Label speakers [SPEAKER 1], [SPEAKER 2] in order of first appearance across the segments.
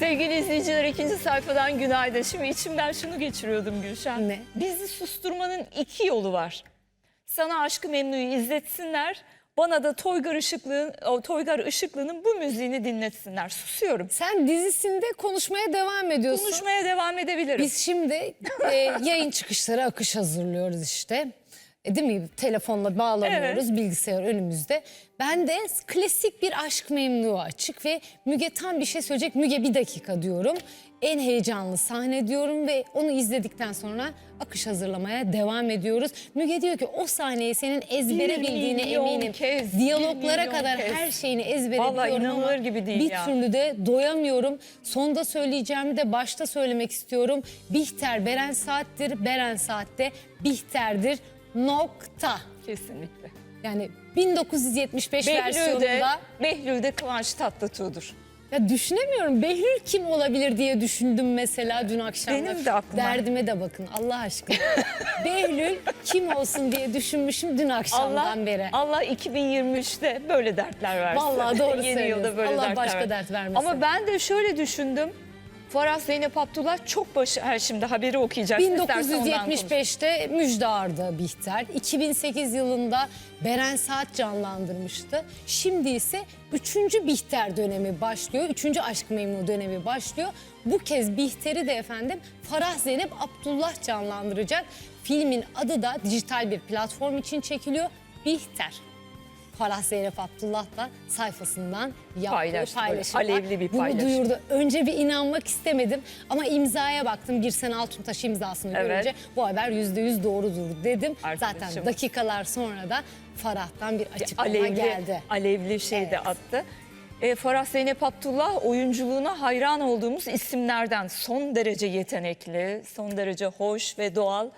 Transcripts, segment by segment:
[SPEAKER 1] Sevgili izleyiciler ikinci sayfadan günaydın. Şimdi içimden şunu geçiriyordum Gülşen.
[SPEAKER 2] Ne?
[SPEAKER 1] Bizi susturmanın iki yolu var. Sana Aşkı Memnu'yu izletsinler. Bana da Toygar Işıklı'nın, Toygar Işıklı'nın bu müziğini dinletsinler. Susuyorum.
[SPEAKER 2] Sen dizisinde konuşmaya devam ediyorsun.
[SPEAKER 1] Konuşmaya devam edebilirim.
[SPEAKER 2] Biz şimdi e, yayın çıkışları akış hazırlıyoruz işte. E, değil mi? Telefonla bağlanıyoruz, bilgisayar önümüzde. Ben de klasik bir aşk memnu açık ve Müge tam bir şey söyleyecek. Müge bir dakika diyorum. En heyecanlı sahne diyorum ve onu izledikten sonra akış hazırlamaya devam ediyoruz. Müge diyor ki o sahneyi senin ezbere bildiğine eminim.
[SPEAKER 1] kez,
[SPEAKER 2] Diyaloglara kadar
[SPEAKER 1] kez.
[SPEAKER 2] her şeyini ezbere
[SPEAKER 1] Vallahi
[SPEAKER 2] biliyorum ama
[SPEAKER 1] inanılır gibi değil
[SPEAKER 2] bir
[SPEAKER 1] ya.
[SPEAKER 2] türlü de doyamıyorum. Sonda söyleyeceğimi de başta söylemek istiyorum. Bihter Beren Saat'tir, Beren Saat'te Bihter'dir. Nokta.
[SPEAKER 1] Kesinlikle.
[SPEAKER 2] Yani 1975
[SPEAKER 1] Behlül de,
[SPEAKER 2] versiyonunda
[SPEAKER 1] Behlül de Kıvanç Tatlıtuğ'dur.
[SPEAKER 2] ya düşünemiyorum. Behlül kim olabilir diye düşündüm mesela dün akşam.
[SPEAKER 1] Benim de aklıma.
[SPEAKER 2] Derdime de bakın Allah aşkına. Behlül kim olsun diye düşünmüşüm dün akşamdan
[SPEAKER 1] Allah,
[SPEAKER 2] beri.
[SPEAKER 1] Allah 2023'te böyle dertler versin.
[SPEAKER 2] Vallahi doğru
[SPEAKER 1] Yeni yılda
[SPEAKER 2] söylüyorsun.
[SPEAKER 1] böyle
[SPEAKER 2] Allah
[SPEAKER 1] dertler
[SPEAKER 2] başka
[SPEAKER 1] versin.
[SPEAKER 2] dert vermesin.
[SPEAKER 1] Ama ben de şöyle düşündüm. Farah Zeynep Abdullah çok başı, her şimdi haberi konuş.
[SPEAKER 2] 1975'te Müjde Arda Bihter, 2008 yılında Beren Saat canlandırmıştı. Şimdi ise 3. Bihter dönemi başlıyor, 3. Aşk Memnu dönemi başlıyor. Bu kez Bihter'i de efendim Farah Zeynep Abdullah canlandıracak. Filmin adı da dijital bir platform için çekiliyor. Bihter. Farah Zeynep Abdullah da sayfasından yaptığı
[SPEAKER 1] Paylaştı, böyle
[SPEAKER 2] paylaşım var.
[SPEAKER 1] alevli bir
[SPEAKER 2] Bunu
[SPEAKER 1] paylaşım.
[SPEAKER 2] duyurdu. Önce bir inanmak istemedim ama imzaya baktım. Girsen Altuntaş imzasını
[SPEAKER 1] Evet.
[SPEAKER 2] görünce bu haber yüzde yüz doğrudur dedim.
[SPEAKER 1] Arkadaşım.
[SPEAKER 2] Zaten dakikalar sonra da Farah'tan bir açıklama
[SPEAKER 1] alevli,
[SPEAKER 2] geldi.
[SPEAKER 1] alevli şey de
[SPEAKER 2] Evet.
[SPEAKER 1] attı. E, Farah Zeynep Abdullah oyunculuğuna hayran olduğumuz isimlerden son derece yetenekli, son derece hoş ve doğal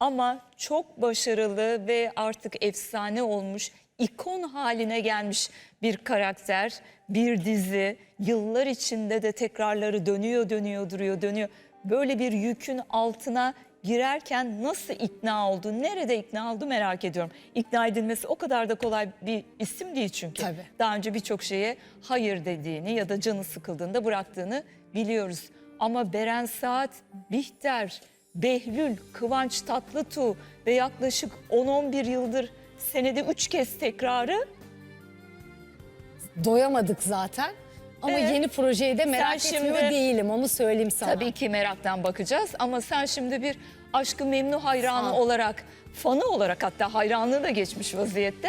[SPEAKER 1] ama çok başarılı ve artık efsane olmuş, ikon haline gelmiş bir karakter, bir dizi. Yıllar içinde de tekrarları dönüyor, dönüyor, duruyor, dönüyor. Böyle bir yükün altına girerken nasıl ikna oldu, nerede ikna oldu merak ediyorum. İkna edilmesi o kadar da kolay bir isim değil çünkü.
[SPEAKER 2] Tabii.
[SPEAKER 1] Daha önce birçok şeye hayır dediğini ya da canı sıkıldığında bıraktığını biliyoruz. Ama Beren Saat, Bihter, Behlül, Kıvanç Tatlıtuğ ve yaklaşık 10-11 yıldır senede 3 kez tekrarı
[SPEAKER 2] Doyamadık zaten. Ama
[SPEAKER 1] Evet.
[SPEAKER 2] yeni projeyi de merak
[SPEAKER 1] Sen
[SPEAKER 2] etmiyor
[SPEAKER 1] şimdi-
[SPEAKER 2] değilim onu söyleyeyim sana.
[SPEAKER 1] Tabii ki meraktan bakacağız ama sen şimdi bir Aşkı Memnu hayranı
[SPEAKER 2] Fan.
[SPEAKER 1] olarak, fanı olarak hatta hayranlığı da geçmiş vaziyette.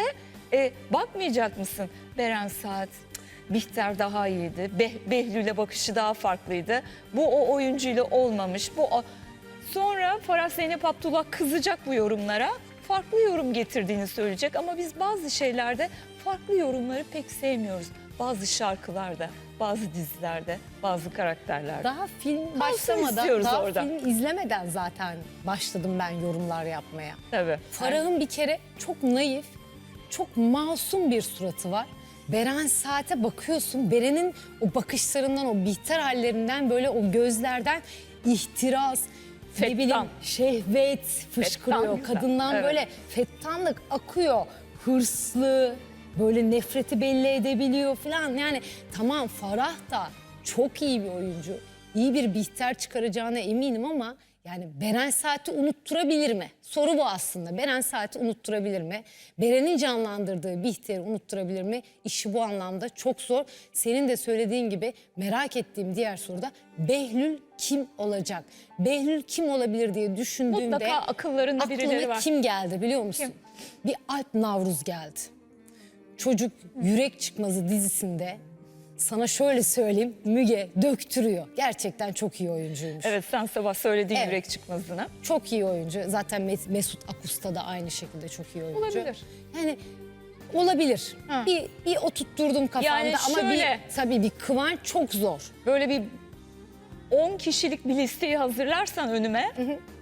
[SPEAKER 1] E, bakmayacak mısın? Beren Saat, cık, Bihter daha iyiydi. Beh- Behlül'e bakışı daha farklıydı. Bu o oyuncuyla olmamış. Bu o... Sonra Farah Zeynep Abdullah kızacak bu yorumlara. Farklı yorum getirdiğini söyleyecek ama biz bazı şeylerde farklı yorumları pek sevmiyoruz. Bazı şarkılarda, bazı dizilerde, bazı karakterlerde.
[SPEAKER 2] Daha film başlamadan,
[SPEAKER 1] istiyoruz
[SPEAKER 2] daha
[SPEAKER 1] orada.
[SPEAKER 2] film izlemeden zaten başladım ben yorumlar yapmaya.
[SPEAKER 1] Tabii.
[SPEAKER 2] Farah'ın bir kere çok naif, çok masum bir suratı var. Beren Saat'e bakıyorsun. Beren'in o bakışlarından, o bihter hallerinden böyle o gözlerden ihtiras, ne
[SPEAKER 1] Fettan.
[SPEAKER 2] bileyim şehvet fışkırıyor.
[SPEAKER 1] güzel,
[SPEAKER 2] Kadından
[SPEAKER 1] evet.
[SPEAKER 2] böyle fettanlık akıyor. Hırslı, böyle nefreti belli edebiliyor falan. Yani tamam Farah da çok iyi bir oyuncu. İyi bir bihter çıkaracağına eminim ama yani Beren Saat'i unutturabilir mi? Soru bu aslında. Beren Saat'i unutturabilir mi? Beren'in canlandırdığı Bihter'i unutturabilir mi? İşi bu anlamda çok zor. Senin de söylediğin gibi merak ettiğim diğer soruda Behlül kim olacak? Behlül kim olabilir diye düşündüğümde
[SPEAKER 1] Mutlaka akıllarında birileri var.
[SPEAKER 2] kim geldi biliyor musun? Bir Alp Navruz geldi. Çocuk Yürek Çıkmazı dizisinde sana şöyle söyleyeyim Müge döktürüyor. Gerçekten çok iyi oyuncuymuş.
[SPEAKER 1] Evet sen sabah söylediğin
[SPEAKER 2] Evet.
[SPEAKER 1] yürek çıkmazına.
[SPEAKER 2] Çok iyi oyuncu. Zaten Mes- Mesut Akusta da aynı şekilde çok iyi oyuncu.
[SPEAKER 1] Olabilir.
[SPEAKER 2] Yani olabilir.
[SPEAKER 1] Ha.
[SPEAKER 2] Bir, bir oturtturdum kafamda
[SPEAKER 1] Yani
[SPEAKER 2] ama
[SPEAKER 1] şöyle.
[SPEAKER 2] bir, tabii bir kıvanç çok zor.
[SPEAKER 1] Böyle bir 10 kişilik bir listeyi hazırlarsan önüme.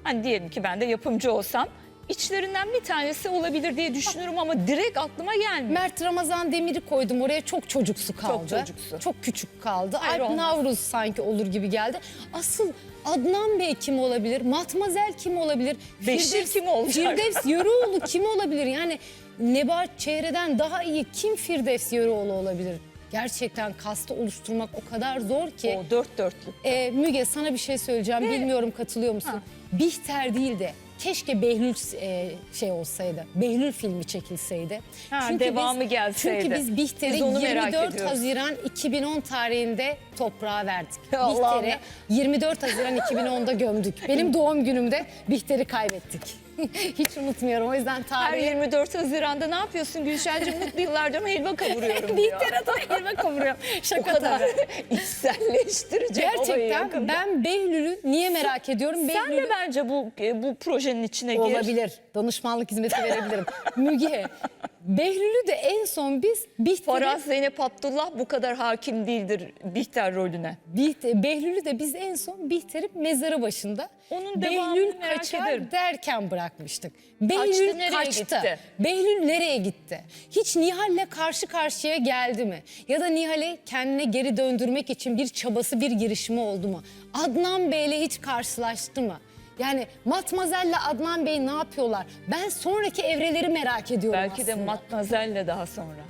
[SPEAKER 1] Hani diyelim ki ben de yapımcı olsam içlerinden bir tanesi olabilir diye düşünürüm ama direkt aklıma gelmiyor.
[SPEAKER 2] Mert Ramazan Demir'i koydum oraya çok çocuksu kaldı.
[SPEAKER 1] çocuksu.
[SPEAKER 2] Çok küçük kaldı.
[SPEAKER 1] Hayır,
[SPEAKER 2] Alp
[SPEAKER 1] olmaz.
[SPEAKER 2] Navruz sanki olur gibi geldi. Asıl Adnan Bey kim olabilir? Matmazel kim olabilir?
[SPEAKER 1] Beşir kim olacak?
[SPEAKER 2] Firdevs Yörüoğlu kim olabilir? Yani Nebahat Çehre'den daha iyi kim Firdevs Yörüoğlu olabilir? gerçekten kastı oluşturmak o kadar zor ki.
[SPEAKER 1] O dört dörtlük.
[SPEAKER 2] Ee, Müge sana bir şey söyleyeceğim. Bilmiyorum katılıyor musun?
[SPEAKER 1] Ha.
[SPEAKER 2] Bihter değil de keşke Behlül e, şey olsaydı. Behlül filmi çekilseydi.
[SPEAKER 1] Ha, devamı gelseydi.
[SPEAKER 2] Çünkü biz Bihter'i
[SPEAKER 1] Biz onu merak
[SPEAKER 2] 24
[SPEAKER 1] ediyoruz.
[SPEAKER 2] Haziran 2010 tarihinde toprağa verdik. Bihter'i
[SPEAKER 1] ya.
[SPEAKER 2] 24 Haziran 2010'da gömdük. Benim doğum günümde Bihter'i kaybettik. Hiç unutmuyorum o yüzden
[SPEAKER 1] Her
[SPEAKER 2] tarihi.
[SPEAKER 1] 24 Haziran'da ne yapıyorsun Gülşen'cim? Mutlu yıllardır helva kavuruyorum diyor.
[SPEAKER 2] Bihter adına helva kavuruyorum.
[SPEAKER 1] O
[SPEAKER 2] Şaka
[SPEAKER 1] kadar
[SPEAKER 2] tabii.
[SPEAKER 1] içselleştirecek
[SPEAKER 2] Gerçekten ben Behlül'ü niye merak ediyorum?
[SPEAKER 1] Sen
[SPEAKER 2] Behlül'ü
[SPEAKER 1] de bence bu bu projenin içine gir.
[SPEAKER 2] olabilir. Danışmanlık hizmeti verebilirim. Müge, Behlül'ü de en son biz Bihter'i
[SPEAKER 1] Faraz Zeynep Abdullah bu kadar hakim değildir Bihter rolüne.
[SPEAKER 2] Bihter, Behlül'ü de biz en son Bihter'i mezarı başında
[SPEAKER 1] Onun
[SPEAKER 2] Behlül
[SPEAKER 1] merak
[SPEAKER 2] kaçar
[SPEAKER 1] ederim.
[SPEAKER 2] derken bırakmıştık. Behlül
[SPEAKER 1] nereye
[SPEAKER 2] kaçtı.
[SPEAKER 1] gitti?
[SPEAKER 2] Behlül nereye gitti? Hiç Nihal'le karşı karşıya geldi mi? Ya da Nihal'e kendine geri döndürmek için bir çabası, bir girişimi oldu mu? Adnan Bey'le hiç karşılaştı mı? Yani Matmazel'le Adnan Bey ne yapıyorlar? Ben sonraki evreleri merak ediyorum
[SPEAKER 1] Belki de
[SPEAKER 2] aslında.
[SPEAKER 1] Matmazel'le daha sonra.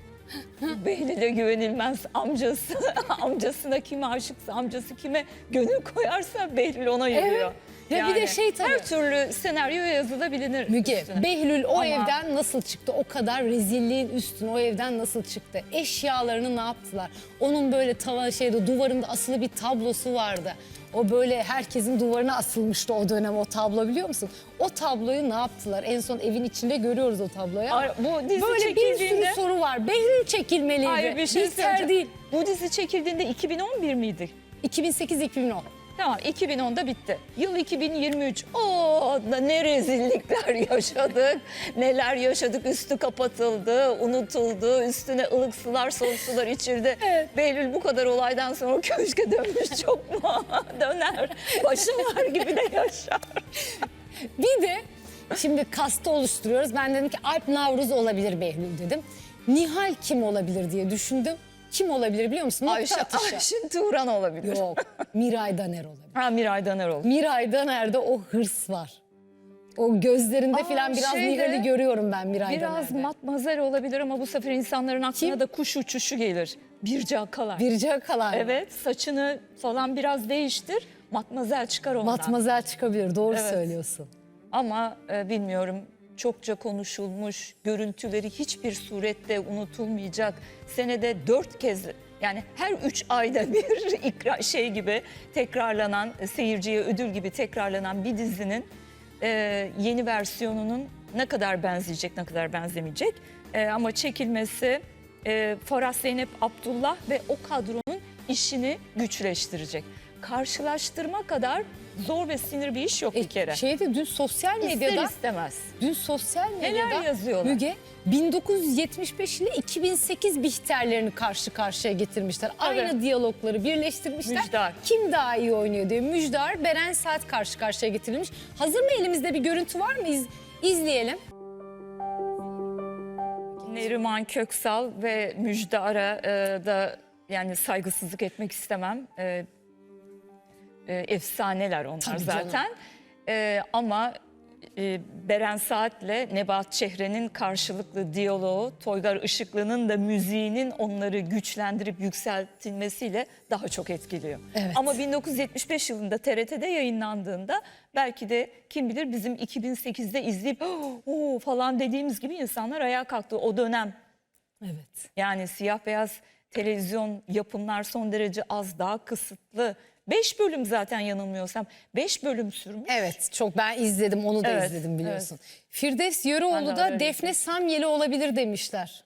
[SPEAKER 1] Behlül'e güvenilmez amcası. Amcasına kime aşıksa, amcası kime gönül koyarsa Behlül ona yürüyor.
[SPEAKER 2] Ya bir de şey tabii.
[SPEAKER 1] Her türlü senaryo yazılabilir.
[SPEAKER 2] Müge,
[SPEAKER 1] üstüne.
[SPEAKER 2] Behlül o
[SPEAKER 1] Ama-
[SPEAKER 2] evden nasıl çıktı? O kadar rezilliğin üstüne o evden nasıl çıktı? Eşyalarını ne yaptılar? Onun böyle tava şeyde duvarında asılı bir tablosu vardı. O böyle herkesin duvarına asılmıştı o dönem o tablo biliyor musun? O tabloyu ne yaptılar? En son evin içinde görüyoruz o tabloyu.
[SPEAKER 1] Ay, bu dizi
[SPEAKER 2] böyle bir sürü
[SPEAKER 1] çekildiğinde-
[SPEAKER 2] soru var. Behlül çekilmeliydi.
[SPEAKER 1] Hayır bir şey
[SPEAKER 2] Bihter
[SPEAKER 1] söyleyeceğim.
[SPEAKER 2] değil.
[SPEAKER 1] Bu dizi çekildiğinde 2011 miydi?
[SPEAKER 2] 2008-2010.
[SPEAKER 1] Tamam 2010'da bitti. Yıl 2023. Oo da ne rezillikler yaşadık. Neler yaşadık. Üstü kapatıldı, unutuldu. Üstüne ılık sular, soğuk sular içirdi.
[SPEAKER 2] Evet.
[SPEAKER 1] Behlül bu kadar olaydan sonra köşke dönmüş çok mu? Döner. Başım var gibi de yaşar.
[SPEAKER 2] Bir de şimdi kasta oluşturuyoruz. Ben dedim ki Alp Navruz olabilir Behlül dedim. Nihal kim olabilir diye düşündüm. Kim olabilir biliyor musun? Nokta
[SPEAKER 1] Ayşe,
[SPEAKER 2] atışı.
[SPEAKER 1] Ayşin Turan olabilir.
[SPEAKER 2] Yok. Miray Daner olabilir.
[SPEAKER 1] Ha Miray Daneroğlu.
[SPEAKER 2] Miray Daner'de o hırs var. O gözlerinde
[SPEAKER 1] Aa,
[SPEAKER 2] falan biraz
[SPEAKER 1] şeyde,
[SPEAKER 2] Nihal'i görüyorum ben Miray
[SPEAKER 1] Biraz
[SPEAKER 2] Daner'de.
[SPEAKER 1] matmazel olabilir ama bu sefer insanların aklına
[SPEAKER 2] Kim?
[SPEAKER 1] da kuş uçuşu gelir. Birce Akalar.
[SPEAKER 2] Birce Akalar.
[SPEAKER 1] Evet saçını falan biraz değiştir. Matmazel çıkar ondan.
[SPEAKER 2] Matmazel çıkabilir doğru
[SPEAKER 1] Evet.
[SPEAKER 2] söylüyorsun.
[SPEAKER 1] Ama e, bilmiyorum çokça konuşulmuş, görüntüleri hiçbir surette unutulmayacak. Senede dört kez yani her üç ayda bir ikra, şey gibi tekrarlanan, seyirciye ödül gibi tekrarlanan bir dizinin e, yeni versiyonunun ne kadar benzeyecek, ne kadar benzemeyecek. E, ama çekilmesi e, Farah Zeynep Abdullah ve o kadronun işini güçleştirecek. Karşılaştırma kadar zor ve sinir bir iş yok bir kere.
[SPEAKER 2] E, şeyde dün sosyal medyada
[SPEAKER 1] İster istemez.
[SPEAKER 2] Dün sosyal
[SPEAKER 1] Neler
[SPEAKER 2] medyada
[SPEAKER 1] yazıyorlar?
[SPEAKER 2] Müge 1975 ile 2008 Bihterlerini karşı karşıya getirmişler. Aynı diyalogları birleştirmişler.
[SPEAKER 1] Müjdar.
[SPEAKER 2] Kim daha iyi oynuyor diye. Müjdar, Beren Saat karşı karşıya getirilmiş. Hazır mı elimizde bir görüntü var mı? İz, izleyelim.
[SPEAKER 1] Neriman Köksal ve Müjde Ara e, da yani saygısızlık etmek istemem. E, e, efsaneler onlar
[SPEAKER 2] Tabii canım.
[SPEAKER 1] zaten. E, ama e, Beren Saat'le Nebahat Çehre'nin karşılıklı diyaloğu, Toygar Işıklı'nın da müziğinin onları güçlendirip yükseltilmesiyle daha çok etkiliyor.
[SPEAKER 2] Evet.
[SPEAKER 1] Ama 1975 yılında TRT'de yayınlandığında belki de kim bilir bizim 2008'de izleyip "Oo" falan dediğimiz gibi insanlar ayağa kalktı. O dönem
[SPEAKER 2] Evet.
[SPEAKER 1] yani siyah beyaz televizyon yapımlar son derece az daha kısıtlı. 5 bölüm zaten yanılmıyorsam 5 bölüm sürmüş.
[SPEAKER 2] Evet çok ben izledim onu da
[SPEAKER 1] Evet,
[SPEAKER 2] izledim biliyorsun. Firdevs
[SPEAKER 1] Ben
[SPEAKER 2] Yöreoğlu
[SPEAKER 1] de
[SPEAKER 2] da
[SPEAKER 1] öyle
[SPEAKER 2] Defne Samyeli olabilir demişler.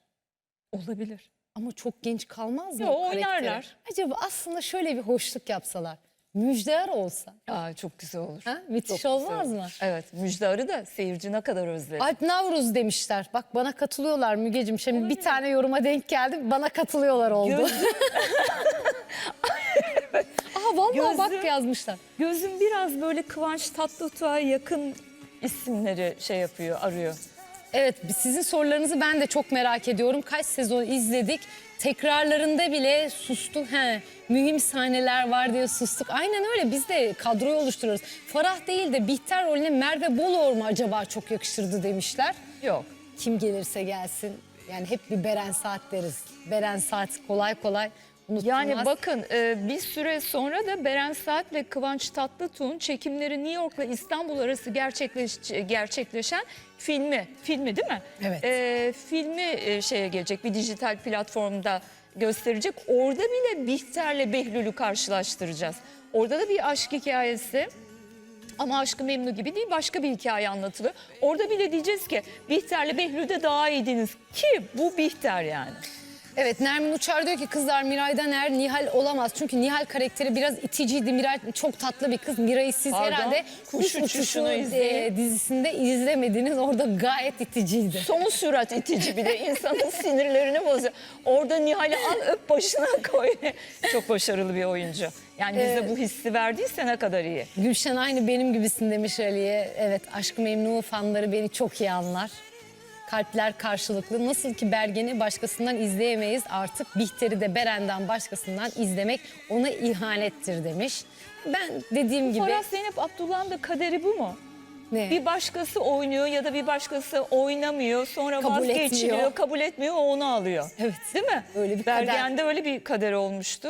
[SPEAKER 1] Olabilir.
[SPEAKER 2] Ama çok genç kalmaz mı?
[SPEAKER 1] Yo,
[SPEAKER 2] o karakteri?
[SPEAKER 1] oynarlar.
[SPEAKER 2] Acaba aslında şöyle bir hoşluk yapsalar. Müjdeler olsa.
[SPEAKER 1] Aa, çok güzel olur.
[SPEAKER 2] Ha? Müthiş
[SPEAKER 1] Çok
[SPEAKER 2] olmaz
[SPEAKER 1] güzel olur.
[SPEAKER 2] mı?
[SPEAKER 1] Evet Müjde Arı da seyirci ne kadar özledi.
[SPEAKER 2] Alp Navruz demişler. Bak bana katılıyorlar Mügecim. Şimdi bir tane yoruma denk geldim. Bana katılıyorlar oldu. Aa vallahi bak
[SPEAKER 1] Gözüm-
[SPEAKER 2] yazmışlar.
[SPEAKER 1] gözüm biraz böyle Kıvanç Tatlıtuğ'a yakın isimleri şey yapıyor, arıyor.
[SPEAKER 2] Evet sizin sorularınızı ben de çok merak ediyorum. Kaç sezon izledik. Tekrarlarında bile sustuk. He, mühim sahneler var diye sustuk. Aynen öyle biz de kadroyu oluşturuyoruz. Farah değil de Bihter rolüne Merve Boluğur mu acaba çok yakışırdı demişler.
[SPEAKER 1] Yok.
[SPEAKER 2] Kim gelirse gelsin. Yani hep bir Beren Saat deriz. Beren Saat kolay kolay unutulmaz.
[SPEAKER 1] Yani bakın e, bir süre sonra da Beren Saat ve Kıvanç Tatlıtuğ'un çekimleri New York'la İstanbul arası gerçekleş, gerçekleşen filmi, filmi değil mi?
[SPEAKER 2] Evet.
[SPEAKER 1] E, filmi e, şeye gelecek bir dijital platformda gösterecek. Orada bile Bihter'le Behlül'ü karşılaştıracağız. Orada da bir aşk hikayesi. Ama Aşkı Memnu gibi değil başka bir hikaye anlatılıyor. Orada bile diyeceğiz ki Bihter'le Behlül'de daha iyiydiniz. Ki bu Bihter yani.
[SPEAKER 2] Evet Nermin Uçar diyor ki kızlar Miray'dan eğer Nihal olamaz. Çünkü Nihal karakteri biraz iticiydi. Miray çok tatlı bir kız. Miray'ı siz
[SPEAKER 1] Pardon,
[SPEAKER 2] herhalde
[SPEAKER 1] Kuş
[SPEAKER 2] Uçuşu
[SPEAKER 1] Uçuşu'nu izleyin.
[SPEAKER 2] e, dizisinde izlemediniz. Orada gayet iticiydi.
[SPEAKER 1] Son sürat itici bir de insanın sinirlerini bozuyor. Orada Nihal'i al öp başına koy. Çok başarılı bir oyuncu. Yani bize bu hissi verdiyse ne kadar iyi.
[SPEAKER 2] Gülşen aynı benim gibisin demiş Ali'ye. Evet Aşkı Memnu fanları beni çok iyi anlar. Kalpler karşılıklı. Nasıl ki Bergen'i başkasından izleyemeyiz artık Bihter'i de Beren'den başkasından izlemek ona ihanettir demiş. Ben dediğim gibi
[SPEAKER 1] Farah Zeynep Abdullah'ın da kaderi bu mu?
[SPEAKER 2] ne?
[SPEAKER 1] Bir başkası oynuyor ya da bir başkası oynamıyor. Sonra
[SPEAKER 2] Kabul
[SPEAKER 1] vazgeçiliyor,
[SPEAKER 2] etmiyor.
[SPEAKER 1] kabul etmiyor, o onu alıyor.
[SPEAKER 2] Evet.
[SPEAKER 1] Değil mi?
[SPEAKER 2] Öyle bir kader.
[SPEAKER 1] Bergen'de öyle bir kader olmuştu.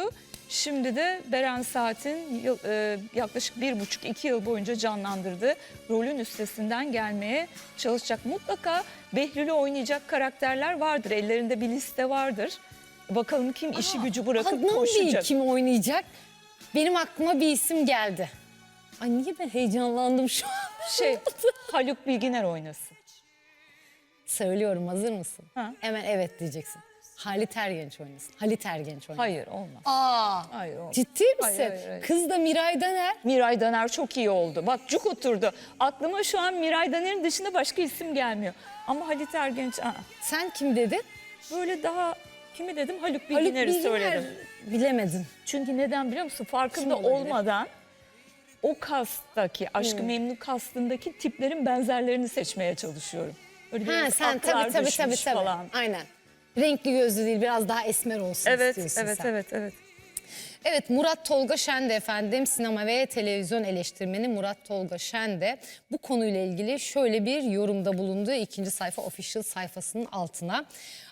[SPEAKER 1] Şimdi de Beren Saat'in yıl- e, yaklaşık bir buçuk iki yıl boyunca canlandırdığı rolün üstesinden gelmeye çalışacak. Mutlaka Behlül'ü oynayacak karakterler vardır. Ellerinde bir liste vardır. Bakalım kim işi gücü bırakıp
[SPEAKER 2] Adnan Bey
[SPEAKER 1] koşacak.
[SPEAKER 2] kim oynayacak? Benim aklıma bir isim geldi. Ay niye ben heyecanlandım şu an?
[SPEAKER 1] Şey, Haluk Bilginer oynasın.
[SPEAKER 2] Söylüyorum hazır mısın?
[SPEAKER 1] Ha.
[SPEAKER 2] Hemen evet diyeceksin. Halit Ergenç oynasın. Halit Ergenç oynasın.
[SPEAKER 1] Hayır olmaz.
[SPEAKER 2] Aa,
[SPEAKER 1] Hayır olmaz.
[SPEAKER 2] ciddi misin?
[SPEAKER 1] Hayır, hayır, hayır.
[SPEAKER 2] Kız da Miray Daner.
[SPEAKER 1] Miray Daner çok iyi oldu. Bak cuk oturdu. Aklıma şu an Miray Daner'in dışında başka isim gelmiyor. Ama Halit Ergenç aa,
[SPEAKER 2] Sen kim dedin?
[SPEAKER 1] böyle daha kimi dedim Haluk
[SPEAKER 2] Haluk
[SPEAKER 1] Bilginer'i
[SPEAKER 2] Bilginer.
[SPEAKER 1] söyledim.
[SPEAKER 2] Bilemedin.
[SPEAKER 1] Çünkü neden biliyor musun? Farkında
[SPEAKER 2] Kim
[SPEAKER 1] olmadan o kastaki, Aşkı
[SPEAKER 2] Hmm.
[SPEAKER 1] Memnu kastındaki tiplerin benzerlerini seçmeye çalışıyorum. Böyle
[SPEAKER 2] Ha sen tabii tabii tabii tabii.
[SPEAKER 1] falan.
[SPEAKER 2] Aynen. Renkli gözlü değil biraz daha esmer olsun
[SPEAKER 1] Evet,
[SPEAKER 2] istiyorsun
[SPEAKER 1] evet,
[SPEAKER 2] sen.
[SPEAKER 1] evet, evet.
[SPEAKER 2] Evet Murat Tolga Şen de efendim sinema ve televizyon eleştirmeni Murat Tolga Şen de bu konuyla ilgili şöyle bir yorumda bulundu ikinci sayfa official sayfasının altına.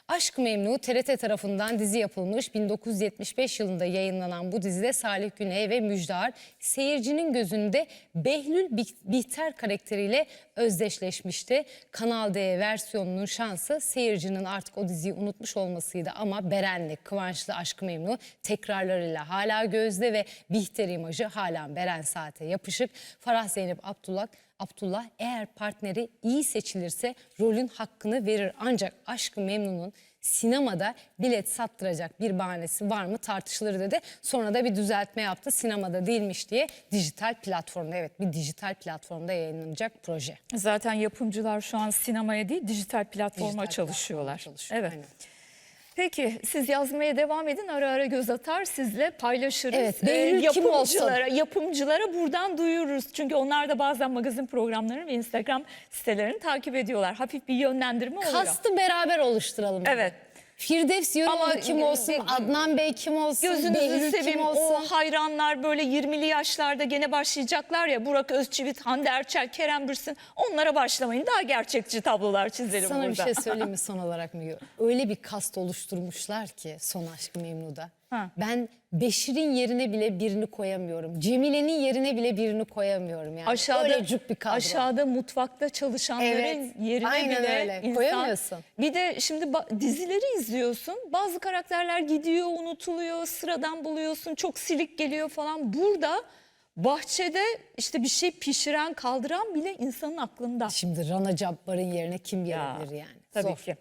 [SPEAKER 2] Aşk Memnu TRT tarafından dizi yapılmış 1975 yılında yayınlanan bu dizide Salih Güney ve Müjdar seyircinin gözünde Behlül Bih- Bihter karakteriyle özdeşleşmişti. Kanal D versiyonunun şansı seyircinin artık o diziyi unutmuş olmasıydı ama Beren'le Kıvançlı Aşk Memnu tekrarlarıyla hala gözde ve Bihter imajı hala Beren Saat'e yapışık. Farah Zeynep Abdullah Abdullah eğer partneri iyi seçilirse rolün hakkını verir. Ancak Aşk-ı Memnun'un sinemada bilet sattıracak bir bahanesi var mı tartışılır dedi. Sonra da bir düzeltme yaptı. Sinemada değilmiş diye dijital platformda evet bir dijital platformda yayınlanacak proje.
[SPEAKER 1] Zaten yapımcılar şu an sinemaya değil dijital platforma
[SPEAKER 2] Dijital
[SPEAKER 1] çalışıyorlar.
[SPEAKER 2] platforma çalışıyor,
[SPEAKER 1] evet.
[SPEAKER 2] aynen.
[SPEAKER 1] Peki siz yazmaya devam edin ara ara göz atar sizle paylaşırız.
[SPEAKER 2] Evet,
[SPEAKER 1] Ee,
[SPEAKER 2] kim olsun?
[SPEAKER 1] yapımcılara, yapımcılara buradan duyururuz. Çünkü onlar da bazen magazin programlarını ve Instagram sitelerini takip ediyorlar. Hafif bir yönlendirme oluyor.
[SPEAKER 2] Kastı beraber oluşturalım.
[SPEAKER 1] Evet.
[SPEAKER 2] Firdevs Yöroğlu
[SPEAKER 1] Ama
[SPEAKER 2] kim olsun, Adnan Bey kim olsun,
[SPEAKER 1] Gözünüzü
[SPEAKER 2] Behlül kim
[SPEAKER 1] seveyim
[SPEAKER 2] olsun.
[SPEAKER 1] o hayranlar böyle 20'li yaşlarda gene başlayacaklar ya Burak Özçivit, Hande Erçel, Kerem Bürsin onlara başlamayın. Daha gerçekçi tablolar çizelim
[SPEAKER 2] Sana
[SPEAKER 1] burada.
[SPEAKER 2] bir şey söyleyeyim mi son olarak mı? Öyle bir kast oluşturmuşlar ki son aşk Memnu'da.
[SPEAKER 1] Ha.
[SPEAKER 2] Ben Beşir'in yerine bile birini koyamıyorum. Cemile'nin yerine bile birini koyamıyorum. Yani
[SPEAKER 1] Aşağıda
[SPEAKER 2] öyle cuk bir kadro.
[SPEAKER 1] aşağıda mutfakta çalışanların
[SPEAKER 2] Evet,
[SPEAKER 1] yerine
[SPEAKER 2] aynen
[SPEAKER 1] bile
[SPEAKER 2] öyle.
[SPEAKER 1] insan
[SPEAKER 2] Koyamıyorsun.
[SPEAKER 1] Bir de şimdi dizileri izliyorsun. Bazı karakterler gidiyor, unutuluyor, sıradan buluyorsun, çok silik geliyor falan. Burada bahçede işte bir şey pişiren, kaldıran bile insanın aklında.
[SPEAKER 2] Şimdi Rana Cabbar'ın yerine kim
[SPEAKER 1] Ya,
[SPEAKER 2] gelebilir yani?
[SPEAKER 1] Tabii
[SPEAKER 2] Zor.
[SPEAKER 1] ki.